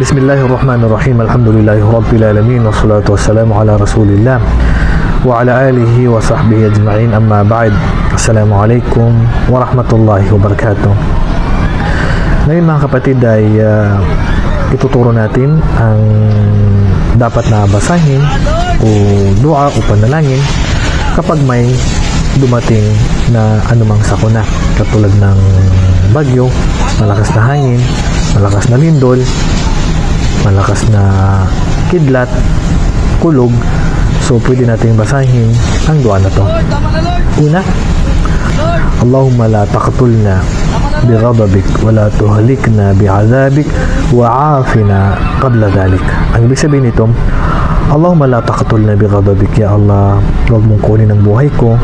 بسم الله الرحمن الرحيم الحمد لله رب العالمين والصلاة والسلام على رسول الله وعلى آله وصحبه أجمعين أما بعد السلام عليكم ورحمة الله وبركاته Ngayon mga kapatid ay ah, ituturo natin ang dapat na basahin o dua o panalangin kapag may dumating na anumang sakuna katulad ng bagyo, malakas na hangin, malakas na lindol, malakas na kidlat, kulog. So, pwede nating basahin ang dua na to. Una, Allahumma la taqtulna بغضبك ولا تهلكنا بعذابك وعافنا قبل ذلك ang ibig sabihin nito Allahumma la taqtulna bighadabik ya Allah huwag mong kunin ang buhay ko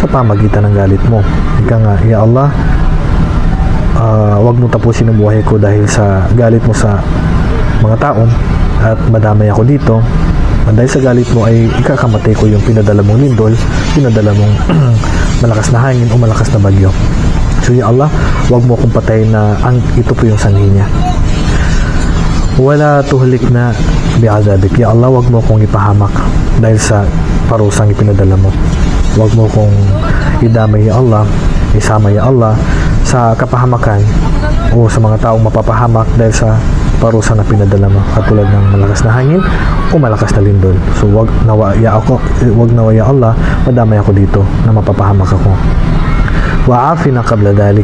sa pamagitan ng galit mo ika nga ya Allah ah, huwag mong tapusin ang buhay ko dahil sa galit mo sa mga taon at madamay ako dito at dahil sa galit mo ay ikakamatay ko yung pinadala mong lindol pinadala mong malakas na hangin o malakas na bagyo. So ya Allah huwag mo akong patayin na ang ito po yung sanhi niya. Wala tuhlik na bi'adabik ya Allah huwag mo akong ipahamak dahil sa parusang ipinadala mo. Huwag mo akong idamay ya Allah isama ya Allah sa kapahamakan o sa mga taong mapapahamak dahil sa parusa na pinadala mo. Katulad ng malakas na hangin o malakas na lindol. So wag nawa ya ako wag nawa ya Allah madamay ako dito na mapapahamak ako. Wa'afina qabla dalik.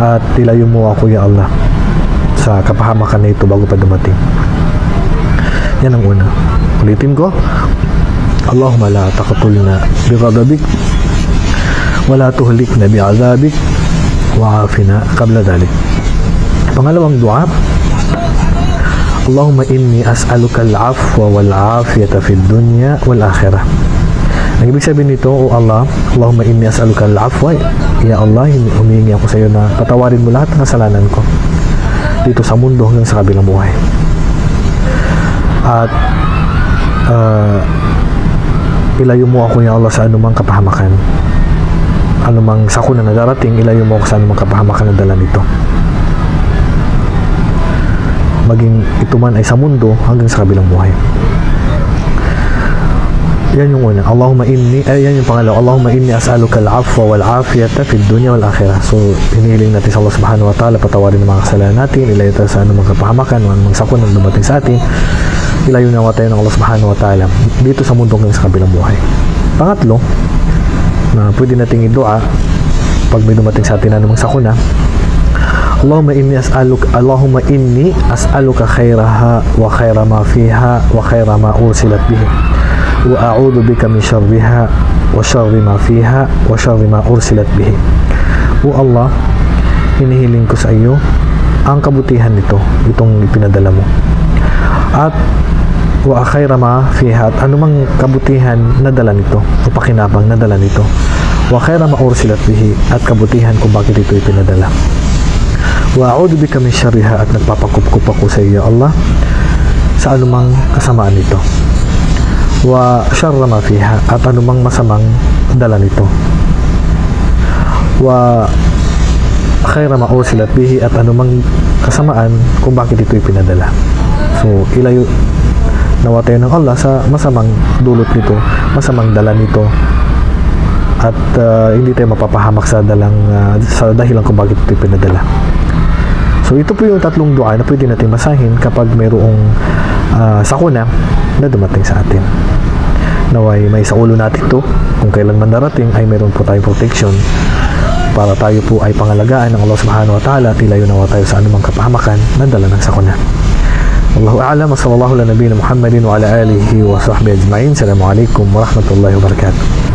At tilayo mo ako ya Allah sa kapahamakan na ito bago pa dumating. Yan ang una. Ulitin ko. Allahumma la taqtulna bighadabik wala tuhlikna bi'adabik. Wa'afina qabla dalik. Pangalawang dua Allahumma inni as'aluka al-afwa wal-afiyata fid dunya wal-akhirah ang ibig sabihin nito, O Allah, Allahumma inni as'aluka al-afwa. Ya Allah, humingi ako sa iyo na patawarin mo lahat ng kasalanan ko dito sa mundo hanggang sa kabilang buhay. At uh, ilayo mo ako, Ya Allah, sa anumang kapahamakan. Anumang sakuna na darating, ilayo mo ako sa anumang kapahamakan na dala nito. Maging ito man ay sa mundo hanggang sa kabilang buhay. Yan yung una. Allahumma inni, ay yan yung pangalawa. Allahumma inni as'aluka al-afwa wal afiyata fid dunya wal akhirah. So, hinihiling natin sa Allah subhanahu wa ta'ala, patawarin ng mga kasalanan natin, ilayo tayo sa anumang kapahamakan, anumang sakon na dumating sa atin. Ilayo nawa tayo ng Allah subhanahu wa ta'ala dito sa mundo hanggang sa kabilang buhay. Pangatlo, na pwede nating idua pag may dumating sa atin anumang sakuna, Allahumma inni as'aluk Allahumma inni as'aluka khairaha wa khaira ma fiha wa khaira ma ursilat bihi وأعوذ بك من شرها وشر ما فيها وشر ما أرسلت به O Allah, hinihiling ko sa iyo ang kabutihan nito, itong ipinadala mo. At wa khayra ma fiha at anumang kabutihan na dala nito o pakinabang na dala nito. Wa khayra ma ursilat bihi at kabutihan kung bakit ito ipinadala. Wa bika min syarriha at nagpapakupkup ako sa iyo, Allah, sa anumang kasamaan nito. Wa syarra ma fiha at anumang masamang dala nito. Wa khaira ma ursilat bihi at anumang kasamaan kung bakit ito ipinadala so ilayo nawa tayo ng Allah sa masamang dulot nito masamang dala nito. At uh, hindi tayo mapapahamak sa dalang uh, sa dahilan kung bakit ito ipinadala so ito po yung tatlong dua na pwede natin basahin kapag mayroong uh, sakuna na dumating sa atin. Naway may sa ulo natin to. Kung kailan man darating ay meron po tayong protection. Para tayo po ay pangalagaan ng Allah subhanahu wa ta'ala at ilayo nawa tayo sa anumang kapahamakan na dala ng sakuna. Allahu a'lam wa sallallahu ala nabiyina Muhammadin wa ala alihi wa sahbihi ajma'in. Assalamualaikum warahmatullahi wabarakatuh